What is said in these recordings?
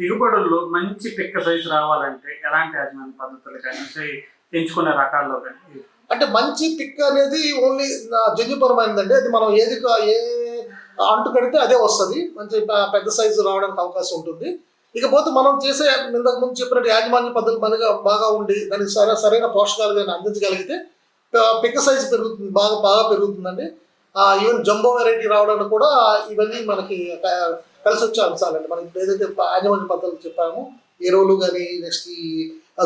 దిగుబడుల్లో మంచి పిక్క సైజు రావాలంటే ఎలాంటి యాజమాన్య పద్ధతులు కానీ ఎంచుకునే రకాల్లో కానీ అంటే మంచి పిక్ అనేది ఓన్లీ జన్యుపరమైనదండి అది మనం ఏది ఏ అంటు కడితే అదే వస్తుంది. మంచి పెద్ద సైజు రావడానికి అవకాశం ఉంటుంది. ఇకపోతే మనం చేసే ఇంతకు ముందు చెప్పినట్టు యాజమాన్య పద్ధతులు మనగా బాగా ఉండి దానికి సరైన సరైన పోషకాలు కానీ అందించగలిగితే పిక్క సైజు పెరుగుతుంది బాగా బాగా పెరుగుతుందండి. ఈవెన్ జంబో వెరైటీ రావడానికి కూడా ఇవన్నీ మనకి కలిసి వచ్చే అంశాలండి మనం ఇప్పుడు ఏదైతే యాజమాన్య పద్ధతులు చెప్పామో ఎరువులు కానీ నెక్స్ట్ ఈ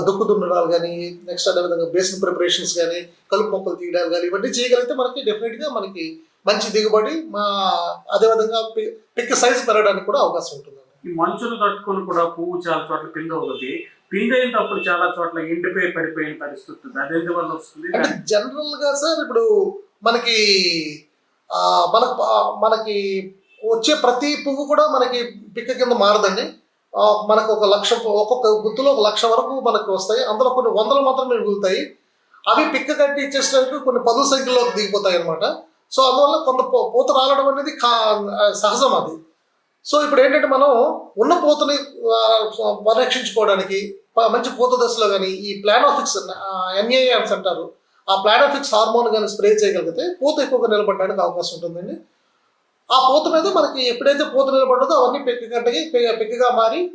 దుక్కు దున్నడాలు కానీ నెక్స్ట్ అదేవిధంగా బేసిన్ ప్రిపరేషన్స్ కానీ కలుపు మొక్కలు తీయడాలు కానీ ఇవన్నీ చేయగలిగితే మనకి డెఫినెట్గా మనకి మంచి దిగుబడి మా అదేవిధంగా పి- పిక్క సైజ్ పెరగడానికి కూడా అవకాశం ఉంటుందండి. ఈ మంచును తట్టుకొని కూడా పువ్వు చాలా చోట్ల పిండి అవుతుంది పిండి అయినప్పుడు చాలా చోట్ల ఎండిపోయి పడిపోయిన పరిస్థితి ఉంది అది ఎందువల్ల వస్తుంది? అంటే జనరల్గా సార్ ఇప్పుడు మనకి మనకు మనకి వచ్చే ప్రతి పువ్వు కూడా మనకి పిక్క కింద మారదండి. మనకు ఒక లక్ష ఒక్కొక్క గుత్తులో ఒక లక్ష వరకు మనకు వస్తాయి. అందులో కొన్ని వందలు మాత్రమే మిగులుతాయి. అవి పిక్క కట్టి ఇచ్చేసరికి కొన్ని పదుల సంఖ్యలోకి దిగిపోతాయి అనమాట సో అందువల్ల కొంత పూత రాలడం అనేది కా సహజం అది. సో ఇప్పుడు ఏంటంటే మనం ఉన్న పూతని పరిరక్షించుకోవడానికి మంచి పూత దశలో కానీ ఈ ప్లానోఫిక్స్ ఎన్ఏఎన్స్ అంటారు. ఆ ప్లానోఫిక్స్ హార్మోన్ కానీ స్ప్రే చేయగలిగితే పూత ఎక్కువగా నిలబడడానికి అవకాశం ఉంటుందండి. ఆ పూత మీద మనకి ఎప్పుడైతే పూత నిలబడ్డదో అవన్నీ పిక్క పి- పిక్కగా మారి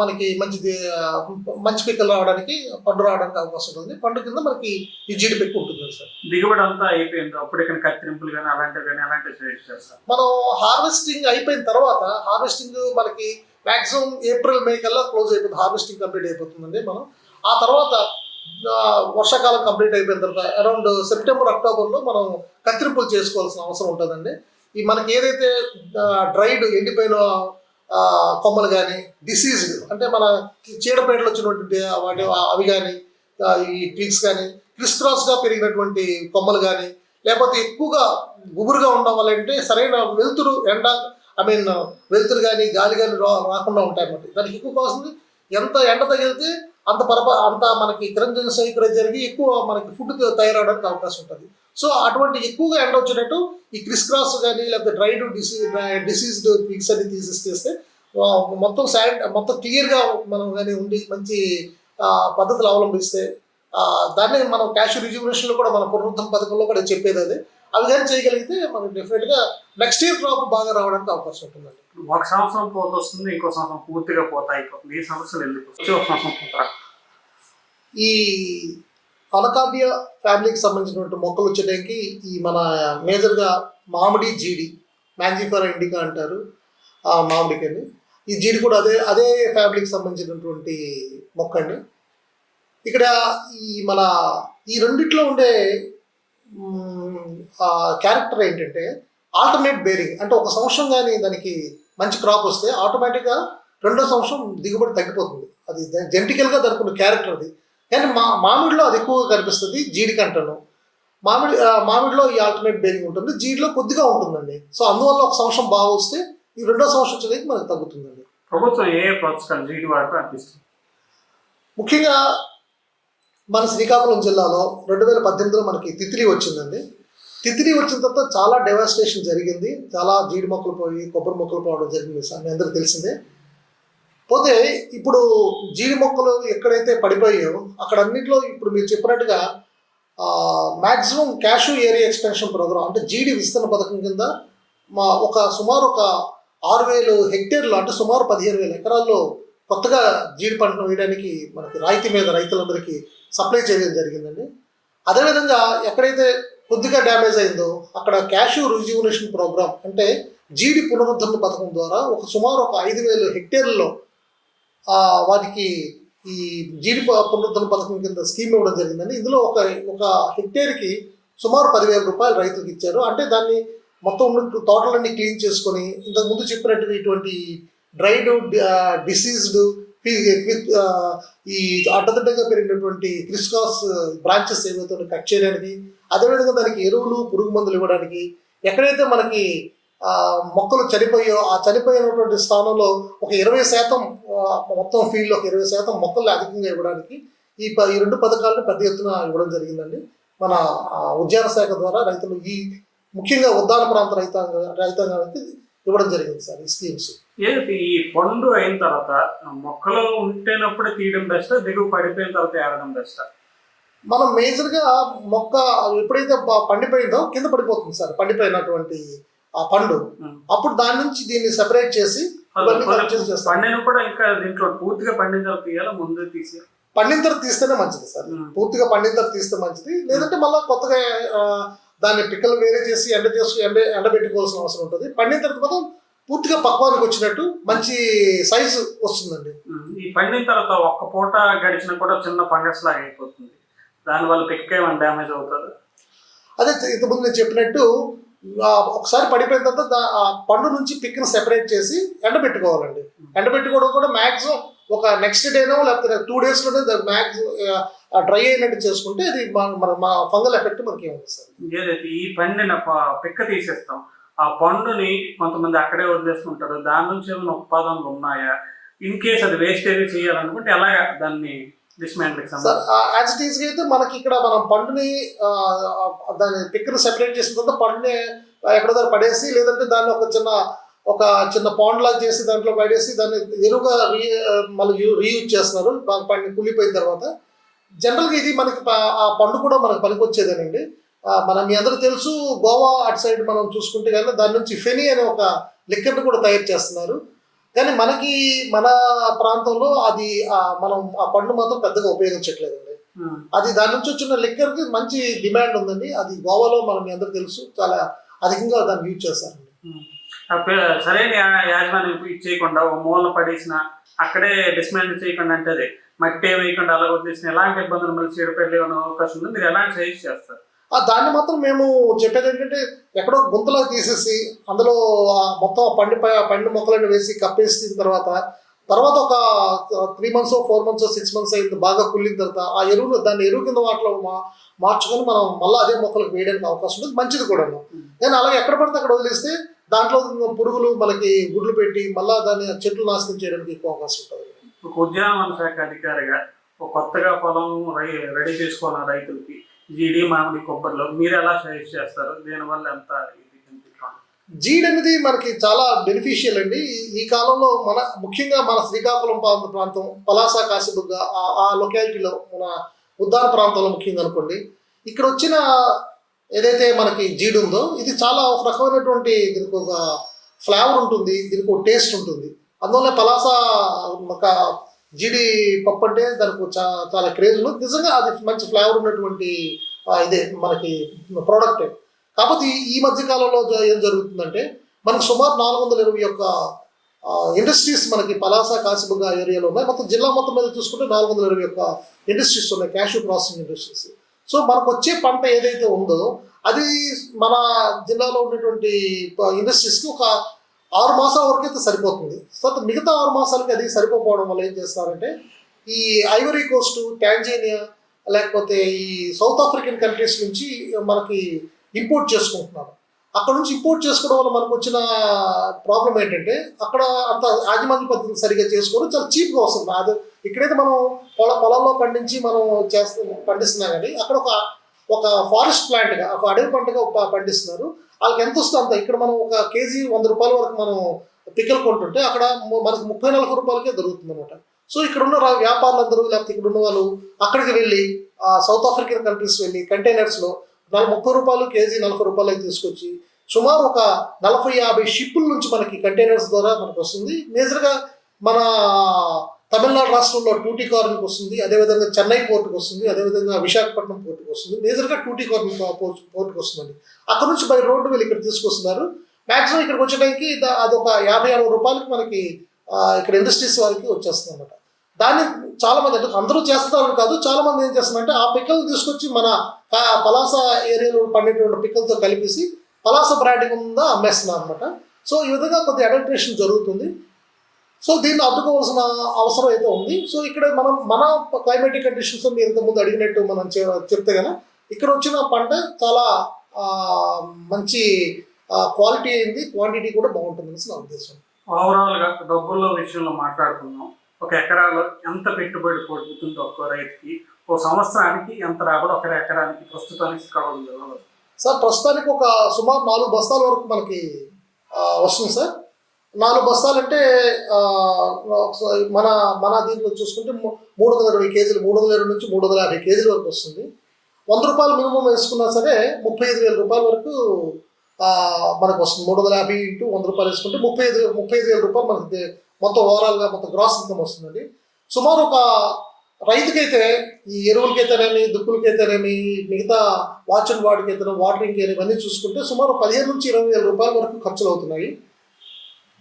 మనకి మంచి ది- ఆ, మంచి పిక్కలు రావడానికి పండు రావడానికి అవకాశం ఉంటుంది. పండు కింద మనకి ఈ జీడి పిక్క ఉంటుంది సార్. దిగుబడి అంతా అయిపోయింది? అప్పుడు ఇక్కడ కత్తిరింపులు కానీ అలాంటివి కానీ అలాంటివి చేస్తారు మనం హార్వెస్టింగ్ అయిపోయిన తర్వాత హార్వెస్టింగ్ మనకి మాక్సిమం ఏప్రిల్ మే కల్లా క్లోజ్ అయిపోతుంది. హార్వెస్టింగ్ కంప్లీట్ అయిపోతుందండి మనం. ఆ తర్వాత వర్షాకాలం కంప్లీట్ అయిపోయిన తర్వాత అరౌండ్ సెప్టెంబర్ అక్టోబర్లో మనం కత్తిరింపులు చేసుకోవాల్సిన అవసరం ఉంటుందండి. ఈ మనకి ఏదైతే డ్రైడ్ ఎండిపోయిన కొమ్మలు కానీ డిసీజ్డ్ అంటే మన చీడపేటలు వచ్చినటువంటి వాటి అవి కానీ ఈ ట్రీక్స్ కానీ క్రిస్క్రాస్గా పెరిగినటువంటి కొమ్మలు కానీ లేకపోతే ఎక్కువగా గుబురుగా ఉండడం వల్ల ఏంటంటే సరైన వెలుతురు ఎండ ఐ మీన్ వెలుతురు కానీ గాలి కానీ రా రాకుండా ఉంటాయి అన్నమాట దానికి ఎక్కువ కావాల్సింది ఎంత ఎండ తగిలితే అంత పరప అంత మనకి కిరంజన సైకిల్ జరిగి ఎక్కువ మనకి ఫుడ్ తయారవడానికి అవకాశం ఉంటుంది. సో అటువంటి ఎక్కువగా ఎండ వచ్చినట్టు ఈ క్రిస్ క్రాస్ కానీ లేకపోతే డ్రైడ్ డిసీజ్ డిసీజ్డ్ పిక్స్ అని తీసేస్తే మొత్తం శాండ్ మొత్తం క్లియర్గా మనం కానీ ఉండి మంచి పద్ధతులు అవలంబిస్తే దాన్ని మనం క్యాష్ రిజ్యూమినేషన్లో కూడా మన పునరుద్ధరణ పథకంలో కూడా చెప్పేది అదే. అవి కానీ చేయగలిగితే మనకి డెఫినెట్గా నెక్స్ట్ ఇయర్ క్రాప్ బాగా రావడానికి అవకాశం ఉంటుందండి. ఒక సంవత్సరం పోత వస్తుంది ఇంకో సంవత్సరం పూర్తిగా పోత అయిపోతుంది ఈ సమస్యలు ఎందుకు? ఒక సంవత్సరం పోత. ఈ అనకాబియా ఫ్యామిలీకి సంబంధించినటువంటి మొక్కలు వచ్చేటానికి ఈ మన మేజర్గా మామిడి జీడి మ్యాంజిఫర్ ఇండికా అంటారు ఆ మామిడికని. ఈ జీడి కూడా అదే అదే ఫ్యామిలీకి సంబంధించినటువంటి మొక్క అండి. ఇక్కడ ఈ మన ఈ రెండిట్లో ఉండే క్యారెక్టర్ ఏంటంటే ఆల్టర్నేట్ బేరింగ్ అంటే ఒక సంవత్సరం కానీ దానికి మంచి క్రాప్ వస్తే ఆటోమేటిక్గా రెండో సంవత్సరం దిగుబడి తగ్గిపోతుంది. అది జెంటికల్గా దానికి క్యారెక్టర్ అది. కానీ మా మామిడిలో అది ఎక్కువగా కనిపిస్తుంది జీడి కంటను మామిడి మామిడిలో ఈ ఆల్టర్నేట్ బేరింగ్ ఉంటుంది జీడిలో కొద్దిగా ఉంటుందండి. సో అందువల్ల ఒక సంవత్సరం బాగా వస్తే ఈ రెండో సంవత్సరం వచ్చేది మనకు తగ్గుతుందండి. ప్రభుత్వం ఏ ప్రోత్సాహాలు జీడి వాడుతూ అనిపిస్తుంది ముఖ్యంగా మన శ్రీకాకుళం జిల్లాలో రెండు వేల పద్దెనిమిదిలో మనకి తిత్లీ వచ్చిందండి. తిత్లీ వచ్చిన తర్వాత చాలా డెవాస్టేషన్ జరిగింది. చాలా జీడి మొక్కలు పోయి కొబ్బరి మొక్కలు పోవడం జరిగింది సార్ మీ అందరికీ తెలిసిందే. పోతే ఇప్పుడు జీడి మొక్కలు ఎక్కడైతే పడిపోయాయో అక్కడ అన్నింటిలో ఇప్పుడు మీరు చెప్పినట్టుగా maximum cashew area extension programme అంటే జీడి విస్తరణ పథకం కింద మా ఒక సుమారు ఒక ఆరు వేలు హెక్టేర్లు అంటే సుమారు పదిహేను వేల ఎకరాల్లో కొత్తగా జీడి పంటను వేయడానికి మనకి రాయితీ మీద రైతులందరికీ సప్లై చేయడం జరిగిందండి. అదేవిధంగా ఎక్కడైతే కొద్దిగా డ్యామేజ్ అయిందో అక్కడ క్యాషు రిజ్యూనేషన్ ప్రోగ్రామ్ అంటే జీడి పునరుద్ధరణ పథకం ద్వారా ఒక సుమారు ఒక ఐదు వేల హెక్టేర్లలో వాటికి ఈ జీడి పునరుద్ధరణ పథకం కింద స్కీమ్ ఇవ్వడం జరిగిందండి. ఇందులో ఒక ఒక హెక్టేర్కి సుమారు పదివేల రూపాయలు రైతులకు ఇచ్చారు. అంటే దాన్ని మొత్తం ఉన్న తోటలన్నీ క్లీన్ చేసుకొని ఇంతకు ముందు చెప్పినట్టు ఇటువంటి డ్రైడ్ డిసీజ్డ్ ఈ అడ్డదిడ్డగా పెరిగినటువంటి క్రిస్కాస్ బ్రాంచెస్ ఏవైతే కట్ చేయడానికి అదేవిధంగా దానికి ఎరువులు పురుగు మందులు ఇవ్వడానికి ఎక్కడైతే మనకి మొక్కలు చనిపోయో ఆ చనిపోయినటువంటి స్థానంలో ఒక ఇరవై శాతం మొత్తం ఫీల్డ్లో ఒక ఇరవై శాతం మొక్కలు అధికంగా ఇవ్వడానికి ఈ ప- ఈ రెండు పథకాలను పెద్ద ఎత్తున ఇవ్వడం జరిగిందండి. మన ఉద్యాన శాఖ ద్వారా రైతులు ఈ ముఖ్యంగా ఉద్దాన ప్రాంత రైతాంగ రైతాంగానికి ఇవ్వడం జరిగింది సార్ ఈ స్కీమ్స్. ఏది? ఈ పండు అయిన తర్వాత మొక్కలో ఉంటేనప్పుడే తీయడం బెస్ట్ దిగువ పడిపోయిన తర్వాత ఏరడం బెస్ట్ మనం మేజర్గా మొక్క ఎప్పుడైతే పండిపోయిందో కింద పడిపోతుంది సార్ పండిపోయినటువంటి ఆ పండు. అప్పుడు దాని నుంచి దీన్ని సెపరేట్ చేసి పండిన కూడా ఇంకా దీంట్లో పూర్తిగా పండిన తర్వాత తీయాలా? ముందు తీసి? పండిన తర్వాత తీస్తేనే మంచిది సార్. పూర్తిగా పండిన తర్వాత తీస్తే మంచిది. లేదంటే మళ్ళీ కొత్తగా దాన్ని పిక్కలు వేరే చేసి ఎండ చేసి ఎండ ఎండబెట్టుకోవాల్సిన అవసరం ఉంటుంది. పండిన తర్వాత పూర్తిగా పక్వానికి వచ్చినట్టు మంచి సైజు వస్తుందండి. ఈ పండిన తర్వాత ఒక్క పూట గడిచినా కూడా చిన్న ఫంగస్ లాగా అయిపోతుంది. దానివల్ల పిక్క ఏమైనా డ్యామేజ్ అవుతుంది? అదే ఇంతకుముందు నేను చెప్పినట్టు ఒకసారి పడిపోయిన తర్వాత ఆ పండు నుంచి పిక్ని సెపరేట్ చేసి ఎండబెట్టుకోవాలండి. ఎండబెట్టుకోవడం కూడా మ్యాక్సిమం ఒక నెక్స్ట్ డేనో లేకపోతే టూ డేస్లోనే మ్యాక్సిమం డ్రై అయినట్టు చేసుకుంటే అది మన- మన మా ఫంగల్ ఎఫెక్ట్ మనకి ఏముంది సార్. ఏదైతే ఈ పండిన పిక్క తీసేస్తాం ఆ పండుని కొంతమంది అక్కడే వదిలేసుకుంటారు. దాని నుంచి ఏమైనా ఉత్పాదనలు ఉన్నాయా? ఇన్ కేస్ అది వేస్టేజ్ చేయాలనుకుంటే ఎలా దాన్ని డిస్మాండ్కి యాజ్ ఇట్ ఈస్గా అయితే మనకి ఇక్కడ మనం పండుని దాన్ని ఆ, దాని పిక్కను సెపరేట్ చేసిన తర్వాత పండుని ఎక్కడో దగ్గర పడేసి లేదంటే దాన్ని ఒక చిన్న ఒక చిన్న పాండ్ లాగా చేసి దాంట్లో పడేసి దాన్ని ఎరువుగా రీ మళ్ళీ రీయూజ్ చేస్తున్నారు. బాగా పండి కుళ్ళిపోయిన తర్వాత. జనరల్గా ఇది మనకి ఆ పండు కూడా మనకు పనికొచ్చేదేనండి. మన మీ అందరూ తెలుసు గోవా అటు సైడ్ మనం చూసుకుంటే కానీ దాని నుంచి ఫెనీ అనే ఒక లిక్కర్ని కూడా తయారు చేస్తున్నారు. కానీ మనకి మన ప్రాంతంలో అది మనం ఆ పండు మాత్రం పెద్దగా ఉపయోగించట్లేదండి. ఉమ్. అది దాని నుంచి వచ్చిన లిక్కర్కి మంచి డిమాండ్ ఉందండి. అది గోవాలో మనం మీ అందరూ తెలుసు చాలా అధికంగా దాన్ని యూజ్ చేస్తారండి. పే- సరైన యాజమాన్యం చేయకుండా ఓ మూలన పడేసిన అక్కడే డిస్మాండ్ చేయకుండా అంటే అదే మట్టి వేయకుండా అలా వదిలేసిన ఎలాంటి ఇబ్బందులు మళ్ళీ చెడిపెళ్ళే అవకాశం ఉంది? మీరు ఎలాంటి సజెస్ట్ చేస్తారు? దాన్ని మాత్రం మేము చెప్పేది ఏంటంటే ఎక్కడో గుంతలో తీసేసి అందులో ఆ మొత్తం పండి పండు మొక్కలను వేసి కప్పేసిన తర్వాత తర్వాత ఒక three months four months six months అయింది బాగా కుళ్ళిన తర్వాత ఆ ఎరువును దాన్ని ఎరువు కింద వాటిలో మా మార్చుకొని మనం మళ్ళీ అదే మొక్కలకు వేయడానికి అవకాశం ఉంటుంది మంచిది కూడా నేను అలాగే ఎక్కడ పడితే అక్కడ వదిలేస్తే దాంట్లో పురుగులు మనకి గుడ్లు పెట్టి మళ్ళీ దాన్ని చెట్లు నాశనం చేయడానికి ఎక్కువ అవకాశం ఉంటుంది. ఒక ఉద్యానవన శాఖ అధికారిగా కొత్తగా పొలం రెడీ చేసుకోవాల రైతులకి జీడి మామిడి కొబ్బరిలో మీరు ఎలా సజెస్ట్ చేస్తారు? దీనివల్ల ఎంత జీడ్ అనేది మనకి చాలా బెనిఫిషియల్ అండి. ఈ- కాలంలో మన ముఖ్యంగా మన శ్రీకాకుళం ప్రాంత ప్రాంతం పలాస కాశీబుగ్గ ఆ- ఆ లొకాలిటీలో మన ఉద్దాన ప్రాంతంలో ముఖ్యంగా అనుకోండి ఇక్కడ వచ్చిన ఏదైతే మనకి జీడి ఉందో ఇది చాలా ఒక రకమైనటువంటి దీనికి ఒక ఫ్లేవర్ ఉంటుంది దీనికి ఒక టేస్ట్ ఉంటుంది. అందువల్ల పలాస ఒక జీడి పప్పు అంటే దానికి చాలా క్రేజ్ ఉంది నిజంగా అది మంచి ఫ్లేవర్ ఉన్నటువంటి ఇదే మనకి ప్రోడక్ట్ కాకపోతే ఈ- మధ్య కాలంలో ఏం జరుగుతుందంటే మనకు సుమారు నాలుగు వందల ఇరవై యొక్క ఇండస్ట్రీస్ మనకి పలాస కాసిబుగ్గ ఏరియాలో ఉన్నాయి. మొత్తం జిల్లా మొత్తం మీద చూసుకుంటే నాలుగు వందల ఇరవై యొక్క ఇండస్ట్రీస్ ఉన్నాయి. క్యాషూ ప్రాసెసింగ్ ఇండస్ట్రీస్ సో మనకు వచ్చే పంట ఏదైతే ఉందో అది మన జిల్లాలో ఉన్నటువంటి ఇండస్ట్రీస్కి ఒక ఆరు మాసాల వరకు అయితే సరిపోతుంది. సో మిగతా ఆరు మాసాలకి అది సరిపోకపోవడం వల్ల ఏం చేస్తారంటే ఈ ఐవరీ కోస్ట్ టాంజేనియా లేకపోతే ఈ సౌత్ ఆఫ్రికన్ కంట్రీస్ నుంచి మనకి ఇంపోర్ట్ చేసుకుంటున్నారు. అక్కడ నుంచి ఇంపోర్ట్ చేసుకోవడం వల్ల మనకు వచ్చిన ప్రాబ్లం ఏంటంటే అక్కడ అంత యాజమాన్య పద్ధతిని సరిగ్గా చేసుకోవడం చాలా చీప్గా వస్తుంది. అది ఇక్కడైతే మనం పొల పొలంలో పండించి మనం చేస్తు పండిస్తున్నాం కానీ అక్కడ ఒక ఒక ఫారెస్ట్ ప్లాంట్గా ఒక అడవి పంటగా పండిస్తున్నారు. వాళ్ళకి ఎంత వస్తుంది అంత. ఇక్కడ మనం ఒక కేజీ వంద రూపాయల వరకు మనం పిక్కలు కొంటుంటే అక్కడ మనకి ముప్పై నలభై రూపాయలకే దొరుకుతుంది అనమాట సో ఇక్కడ ఉన్న రా- వ్యాపారులందరూ లేకపోతే ఇక్కడ ఉన్న వాళ్ళు అక్కడికి వెళ్ళి సౌత్ ఆఫ్రికన్ కంట్రీస్ వెళ్ళి కంటైనర్స్లో నలభై ముప్పై రూపాయలు కేజీ నలభై రూపాయలకి తీసుకొచ్చి సుమారు ఒక నలభై యాభై షిప్పుల నుంచి మనకి కంటైనర్స్ ద్వారా మనకు వస్తుంది. మేజర్గా మన తమిళనాడు రాష్ట్రంలో టూటీ కార్న్కి వస్తుంది అదేవిధంగా చెన్నై పోర్టుకు వస్తుంది అదేవిధంగా విశాఖపట్నం పోర్టుకు వస్తుంది. మేజర్గా టూటీ కార్న్ పోర్ట్ పోర్టుకు వస్తుందండి. అక్కడ నుంచి బై రోడ్డు వీళ్ళు ఇక్కడ తీసుకొస్తున్నారు. మ్యాక్సిమం ఇక్కడికి వచ్చేటానికి దా- అది ఒక యాభై అరవై రూపాయలకి మనకి ఇక్కడ ఇండస్ట్రీస్ వారికి వచ్చేస్తుంది అనమాట దాన్ని చాలామంది అంటే అందరూ చేస్తారని కాదు చాలామంది ఏం చేస్తున్నారంటే ఆ పిక్కలు తీసుకొచ్చి మన పలాస ఏరియాలో పండేటువంటి పిక్కలతో కలిపేసి పలాస బ్రాండింగ్ ఉందా అమ్మేస్తున్నారు అనమాట సో ఈ విధంగా కొద్ది అడల్ట్రేషన్ జరుగుతుంది. సో దీన్ని అడ్డుకోవాల్సిన అవసరం అయితే ఉంది. సో ఇక్కడ మనం మన క్లైమేటిక్ కండిషన్స్ మీరు ఇంతకుముందు అడిగినట్టు మనం చెప్తే కనుక ఇక్కడ వచ్చిన పంట చాలా మంచి క్వాలిటీ అయింది. క్వాంటిటీ కూడా బాగుంటుంది అనేసి నా ఉద్దేశం. ఓవరాల్గా డబ్బుల విషయంలో మాట్లాడుకుందాం. ఒక ఎకరాలో ఎంత పెట్టుబడి పడుతుందో ఒక్కో రైతుకి ఓ సంవత్సరానికి ఎంత రాబడి ఒక ఎకరానికి ప్రస్తుతానికి జిల్లాలో సార్ ప్రస్తుతానికి ఒక సుమారు నాలుగు బస్తాల వరకు మనకి వస్తుంది సార్. నాలుగు బస్తాలంటే ఒకసారి మన మన దీంట్లో చూసుకుంటే మూడు వందల ఇరవై కేజీలు మూడు వందల ఇరవై నుంచి మూడు వందల యాభై కేజీల వరకు వస్తుంది. వంద రూపాయలు మినిమం వేసుకున్నా సరే ముప్పై ఐదు వేల రూపాయల వరకు మనకు వస్తుంది. మూడు వందల యాభై ఇంటూ వంద రూపాయలు వేసుకుంటే ముప్పై ఐదు ముప్పై ఐదు వేల రూపాయలు మనకి మొత్తం ఓవరాల్గా మొత్తం గ్రాస్ ఇన్కమ్ వస్తుందండి. సుమారు ఒక రైతుకైతే ఈ ఎరువులకైతేనేమి దుక్కులకైతేనేమి మిగతా వాచ్ అండ్ వాటికి అయితే వాటరింగ్ ఇవన్నీ చూసుకుంటే సుమారు పదిహేను నుంచి ఇరవై వేల రూపాయల వరకు ఖర్చులు అవుతున్నాయి.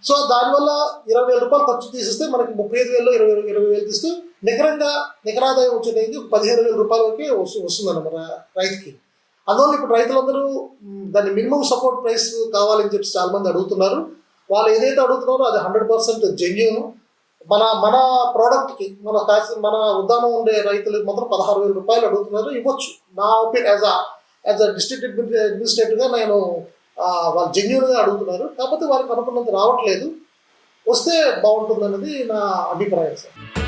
సో దానివల్ల ఇరవై వేల రూపాయలు ఖర్చు తీసేస్తే మనకి ముప్పై ఐదు వేలు ఇరవై ఇరవై వేలు తీస్తే నికరంగా నికరాదాయం వచ్చేది పదిహేను వేల రూపాయలకి వరకే వస్తు వస్తుందన్నమాట రైతుకి. అందువల్ల ఇప్పుడు రైతులందరూ దాన్ని మినిమం సపోర్ట్ ప్రైస్ కావాలని చెప్పి చాలా మంది అడుగుతున్నారు. వాళ్ళు ఏదైతే అడుగుతున్నారో అది హండ్రెడ్ పర్సెంట్ జెన్యున్. మన మన ప్రోడక్ట్కి మన కాసి మన ఉద్దానం ఉండే రైతులకు మాత్రం పదహారు వేల రూపాయలు అడుగుతున్నారు. ఇవ్వచ్చు. నా opinion as a as a district అడ్మినిస్ట్రేటివ్గా నేను వాళ్ళు జెన్యున్గా అడుగుతున్నారు. కాకపోతే వారికి అనుకున్నంత రావట్లేదు. వస్తే బాగుంటుంది అన్నది నా అభిప్రాయం సార్.